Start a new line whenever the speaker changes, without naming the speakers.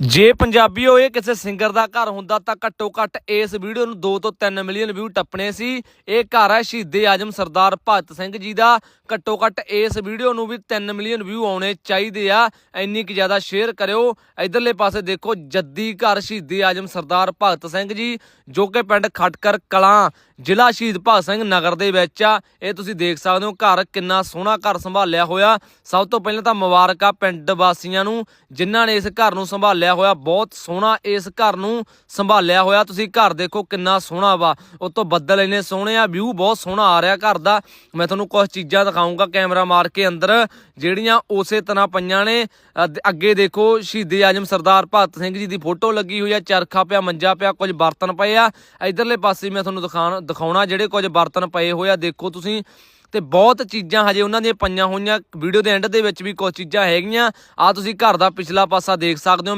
ਜੇ ਪੰਜਾਬੀ ਹੋਏ, ਕਿਸੇ ਸਿੰਗਰ ਦਾ ਘਰ ਹੁੰਦਾ ਤਾਂ ਘੱਟੋ ਘੱਟ ਇਸ ਵੀਡੀਓ ਨੂੰ 2 ਤੋਂ 3 ਮਿਲੀਅਨ ਵਿਊ ਟੱਪਣੇ ਸੀ। ਇਹ ਘਰ ਹੈ ਸ਼ਹੀਦੇ ਆਜਮ ਸਰਦਾਰ ਭਗਤ ਸਿੰਘ ਜੀ ਦਾ। ਘੱਟੋ ਘੱਟ ਇਸ ਵੀਡੀਓ ਨੂੰ ਵੀ 3 ਮਿਲੀਅਨ ਵਿਊ ਆਉਣੇ ਚਾਹੀਦੇ ਆ। ਇੰਨੀ ਕਿ ਜ਼ਿਆਦਾ ਸ਼ੇਅਰ ਕਰਿਓ। ਇਧਰਲੇ ਪਾਸੇ ਦੇਖੋ, ਜੱਦੀ ਘਰ ਸ਼ਹੀਦੇ ਆਜਮ ਸਰਦਾਰ ਭਗਤ ਸਿੰਘ ਜੀ, ਜੋ ਕਿ ਪਿੰਡ ਖਟਕਰ ਕਲਾਂ, ਜ਼ਿਲ੍ਹਾ ਸ਼ਹੀਦ ਭਗਤ ਸਿੰਘ ਨਗਰ ਦੇ ਵਿੱਚ ਆ। ਇਹ ਤੁਸੀਂ ਦੇਖ ਸਕਦੇ ਹੋ, ਘਰ ਕਿੰਨਾ ਸੋਹਣਾ ਘਰ ਸੰਭਾਲਿਆ ਹੋਇਆ। ਸਭ ਤੋਂ ਪਹਿਲਾਂ ਤਾਂ ਮੁਬਾਰਕਾਂ ਪਿੰਡ ਵਾਸੀਆਂ ਨੂੰ, ਜਿਨ੍ਹਾਂ ਨੇ ਇਸ ਘਰ ਨੂੰ ਸੰਭਾਲਿਆ ਹੋਇਆ, ਬਹੁਤ ਸੋਹਣਾ ਇਸ ਘਰ ਨੂੰ ਸੰਭਾਲਿਆ ਹੋਇਆ। ਤੁਸੀਂ ਘਰ ਦੇਖੋ ਕਿੰਨਾ ਸੋਹਣਾ ਵਾ। ਉਤੋਂ ਬੱਦਲ ਇੰਨੇ ਸੋਹਣੇ ਆ, ਵਿਊ ਬਹੁਤ ਸੋਹਣਾ ਆ ਰਿਹਾ ਘਰ ਦਾ। ਮੈਂ ਤੁਹਾਨੂੰ ਕੁਝ ਚੀਜ਼ਾਂ ਦਿਖਾਉਂਗਾ ਕੈਮਰਾ ਮਾਰ ਕੇ ਅੰਦਰ। ਜਿਹੜੀਆਂ ਉਸੇ ਤਰ੍ਹਾਂ ਪਈਆਂ ਨੇ। ਅੱਗੇ ਦੇਖੋ ਸ਼ਹੀਦੇ ਆਜਮ ਸਰਦਾਰ ਭਗਤ ਸਿੰਘ ਜੀ ਦੀ ਫੋਟੋ ਲੱਗੀ ਹੋਈ ਆ। ਚਰਖਾ ਪਿਆ, ਮੰਜਾ ਪਿਆ, ਕੁਝ ਬਰਤਨ ਪਏ ਆ। ਇਧਰਲੇ ਪਾਸੇ ਮੈਂ ਤੁਹਾਨੂੰ ਦਿਖਾਣ ਦਿਖਾਉਣਾ ਜਿਹੜੇ ਕੁਝ ਬਰਤਨ ਪਏ ਹੋਏ ਆ। ਦੇਖੋ ਤੁਸੀਂ, ਤੇ ਬਹੁਤ ਚੀਜ਼ਾਂ ਹਜੇ ਉਹਨਾਂ ਦੀਆਂ ਪਈਆਂ ਹੋਈਆਂ। ਵੀਡੀਓ ਦੇ ਐਂਡ ਦੇ ਵਿੱਚ ਵੀ ਕੁਝ ਚੀਜ਼ਾਂ ਹੈਗੀਆਂ। ਆ ਤੁਸੀਂ ਘਰ ਦਾ ਪਿਛਲਾ ਪਾਸਾ ਦੇਖ ਸਕਦੇ ਹੋ।